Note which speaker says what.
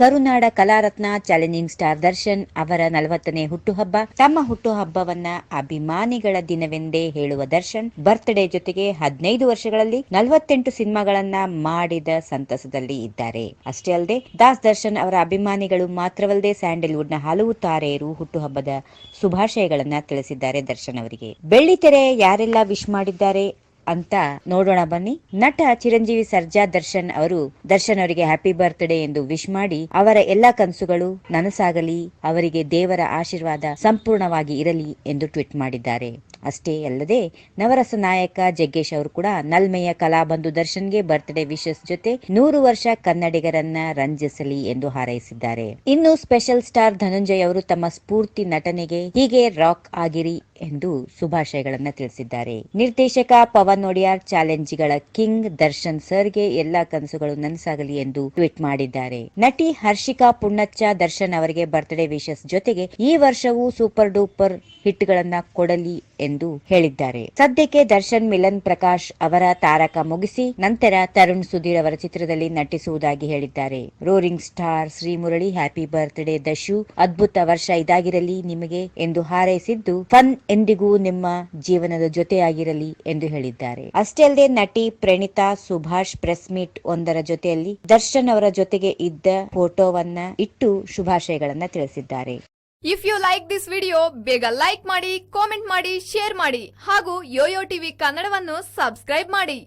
Speaker 1: ಕರುನಾಡ ಕಲಾರತ್ನ challenging star Darshan ಅವರ ನಲವತ್ತನೇ ಹುಟ್ಟುಹಬ್ಬ. ತಮ್ಮ ಹುಟ್ಟುಹಬ್ಬವನ್ನ ಅಭಿಮಾನಿಗಳ ದಿನವೆಂದೇ ಹೇಳುವ ದರ್ಶನ್ ಬರ್ತ್ಡೇ ಜೊತೆಗೆ ಹದಿನೈದು ವರ್ಷಗಳಲ್ಲಿ ನಲವತ್ತೆಂಟು ಸಿನಿಮಾಗಳನ್ನ ಮಾಡಿದ ಸಂತಸದಲ್ಲಿ ಇದ್ದಾರೆ. ಅಷ್ಟೇ ಅಲ್ಲದೆ, ದಾಸ್ ದರ್ಶನ್ ಅವರ ಅಭಿಮಾನಿಗಳು ಮಾತ್ರವಲ್ಲದೆ ಸ್ಯಾಂಡಲ್ವುಡ್ನ ಹಲವು ತಾರೆಯರು ಹುಟ್ಟುಹಬ್ಬದ ಶುಭಾಶಯಗಳನ್ನ ತಿಳಿಸಿದ್ದಾರೆ ದರ್ಶನ್ ಅವರಿಗೆ. ಬೆಳ್ಳಿತೆರೆ ಯಾರೆಲ್ಲ ವಿಶ್ ಮಾಡಿದ್ದಾರೆ? ಅಂತ ನೋಡೋಣ ಬನ್ನಿ. ನಟ ಚಿರಂಜೀವಿ ಸರ್ಜಾ ದರ್ಶನ್ ಅವರು ದರ್ಶನ್ ಅವರಿಗೆ ಹ್ಯಾಪಿ ಬರ್ತ್ಡೇ ಎಂದು ವಿಶ್ ಮಾಡಿ ಅವರ ಎಲ್ಲಾ ಕನಸುಗಳು ನನಸಾಗಲಿ, ಅವರಿಗೆ ದೇವರ ಆಶೀರ್ವಾದ ಸಂಪೂರ್ಣವಾಗಿ ಇರಲಿ ಎಂದು ಟ್ವೀಟ್ ಮಾಡಿದ್ದಾರೆ. ಅಷ್ಟೇ ಅಲ್ಲದೆ ನವರಸ ನಾಯಕ ಜಗ್ಗೇಶ್ ಅವರು ಕೂಡ ನಲ್ಮೆಯ ಕಲಾಬಂಧು ದರ್ಶನ್ಗೆ ಬರ್ತ್ಡೇ ವಿಶಸ್ ಜೊತೆ ನೂರು ವರ್ಷ ಕನ್ನಡಿಗರನ್ನ ರಂಜಿಸಲಿ ಎಂದು ಹಾರೈಸಿದ್ದಾರೆ. ಇನ್ನು ಸ್ಪೆಷಲ್ ಸ್ಟಾರ್ ಧನಂಜಯ್ ಅವರು ತಮ್ಮ ಸ್ಫೂರ್ತಿ ನಟನೆಗೆ ಹೀಗೆ ರಾಕ್ ಆಗಿರಿ ಎಂದು ಶುಭಾಶಯಗಳನ್ನ ತಿಳಿಸಿದ್ದಾರೆ. ನಿರ್ದೇಶಕ ಪವನ್ ಒಡಿಯಾರ್ ಚಾಲೆಂಜ್ಗಳ ಕಿಂಗ್ ದರ್ಶನ್ ಸರ್ಗೆ ಎಲ್ಲಾ ಕನಸುಗಳು ನನಸಾಗಲಿ ಎಂದು ಟ್ವೀಟ್ ಮಾಡಿದ್ದಾರೆ. ನಟಿ ಹರ್ಷಿಕಾ ಪುಣ್ಣಚ್ಚ ದರ್ಶನ್ ಅವರಿಗೆ ಬರ್ತ್ಡೇ ವಿಶಸ್ ಜೊತೆಗೆ ಈ ವರ್ಷವೂ ಸೂಪರ್ ಡೂಪರ್ ಹಿಟ್ ಗಳನ್ನ ಕೊಡಲಿ ಎಂದು ಹೇಳಿದ್ದಾರೆ. ಸದ್ಯಕ್ಕೆ ದರ್ಶನ್ ಮಿಲನ್ ಪ್ರಕಾಶ್ ಅವರ ತಾರಕ ಮುಗಿಸಿ ನಂತರ ತರುಣ್ ಸುಧೀರ್ ಅವರ ಚಿತ್ರದಲ್ಲಿ ನಟಿಸುವುದಾಗಿ ಹೇಳಿದ್ದಾರೆ. Roaring star Shri Murali happy birthday Dashu, ಅದ್ಭುತ ವರ್ಷ ಇದಾಗಿರಲಿ ನಿಮಗೆ ಎಂದು ಹಾರೈಸಿದ್ದು ಫನ್ ಎಂದಿಗೂ ನಿಮ್ಮ ಜೀವನದ ಜೊತೆಯಾಗಿರಲಿ ಎಂದು ಹೇಳಿದ್ದಾರೆ. ಅಷ್ಟೇ ಅಲ್ಲದೆ ನಟಿ ಪ್ರಣೀತಾ ಸುಭಾಷ್ ಪ್ರೆಸ್ ಮೀಟ್ ಒಂದರ ಜೊತೆಯಲ್ಲಿ ದರ್ಶನ್ ಅವರ ಜೊತೆಗೆ ಇದ್ದ ಫೋಟೋವನ್ನ ಇಟ್ಟು ಶುಭಾಶಯಗಳನ್ನ ತಿಳಿಸಿದ್ದಾರೆ.
Speaker 2: If you like this video ಬೇಗ ಲೈಕ್ ಮಾಡಿ ಕಾಮೆಂಟ್ ಮಾಡಿ ಶೇರ್ ಮಾಡಿ ಹಾಗೂ ಯೋಯೋ ಟಿವಿ ಕನ್ನಡವನ್ನು ಸಬ್ಸ್ಕ್ರೈಬ್ ಮಾಡಿ.